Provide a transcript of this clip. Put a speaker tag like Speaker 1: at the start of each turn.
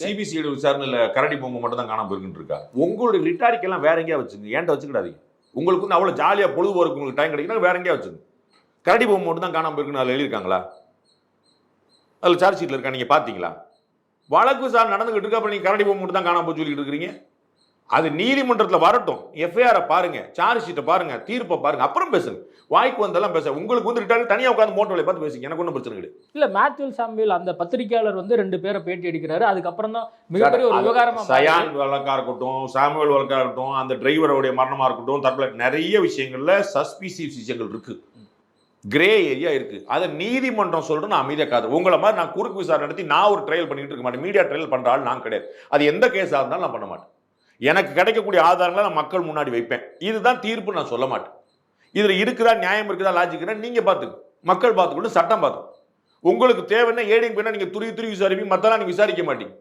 Speaker 1: CBCID விசாரணையில் கரடி பொம்மை மட்டும் தான் காணாம போயிருக்குன்னு இருக்கா உங்களுடைய ரிட்டாரிக் எல்லாம் வேற எங்கேயா வச்சுங்க ஏன்ட்ட வச்சுக்கிடாதீங்க. உங்களுக்கு வந்து அவ்வளோ ஜாலியாக பொழுது போறதுக்கு உங்களுக்கு டைம் கிடைக்குன்னா வேற எங்கேயா வச்சுங்க கரடி பொம்மை மட்டும் தான் காணாம போயிருக்குன்னு அதில் எழுதியிருக்காங்களா? அதில் சார்ஜ் ஷீட்டில் இருக்கா? நீங்கள் பார்த்தீங்களா? வழக்கு விசாரணை நடந்துகிட்டு இருக்கு? அப்புறம் நீங்கள் கரடி பொம்மை மட்டும் தான் காணாம போய் சொல்லிட்டு இருக்கிறீங்க. அது நீதிமன்றத்தில் வரட்டும். எஃப்ஐஆரை பாருங்க சார்ஜ் ஷீட்டை பாருங்க தீர்ப்பை பாருங்க அப்புறம் பேசுங்க. வாய்க்கு வந்தெல்லாம் பேச உங்களுக்கு வந்து ரிட்டாரி தனியாக உட்காந்து மோட்டோ வேலையை பார்த்து பேசுங்க எனக்கு ஒன்றும் பிரச்சனை கிடையாது.
Speaker 2: இல்ல மேத்யூ சாமுவேல் அந்த பத்திரிகையாளர் வந்து ரெண்டு பேரை பேட்டி எடுக்கிறாரு. அதுக்கப்புறம் தான் மிகப்பெரிய ஒரு
Speaker 1: அது
Speaker 2: விவகாரமா மாறுது.
Speaker 1: சயான் வழக்கா இருக்கட்டும் சாமுவேல் வழக்கா இருக்கட்டும் அந்த டிரைவருடைய மரணமா இருக்கட்டும் தற்கொலை நிறைய விஷயங்கள்ல சஸ்பிசிவ் விஷயங்கள் இருக்கு. கிரே ஏரியா இருக்கு. அதை நீதிமன்றம் சொல்லிட்டு நான் அமைதியா காது. உங்களை மாதிரி நான் குறுக்கு விசாரணை நடத்தி நான் ஒரு ட்ரையல் பண்ணிட்டு இருக்க மாட்டேன். மீடியா ட்ரையல் ஆள் நான் கிடையாது. அது எந்த கேஸாக இருந்தாலும் நான் பண்ண மாட்டேன். எனக்கு கிடைக்கக்கூடிய ஆதாரங்களை நான் மக்கள் முன்னாடி வைப்பேன். இதுதான் தீர்ப்பு நான் சொல்ல மாட்டேன். இதில் இருக்குதா நியாயம் இருக்குதா லாஜிக்னா நீங்கள் பார்த்துங்க மக்கள் பார்த்துக்கணும் சட்டம் பார்த்துக்கணும் உங்களுக்கு தேவைன்னா ஏடிங் பண்ணா நீங்கள் துருவி துருவி விசாரிப்பீங்க மற்றலாம் நீங்கள் விசாரிக்க மாட்டீங்க.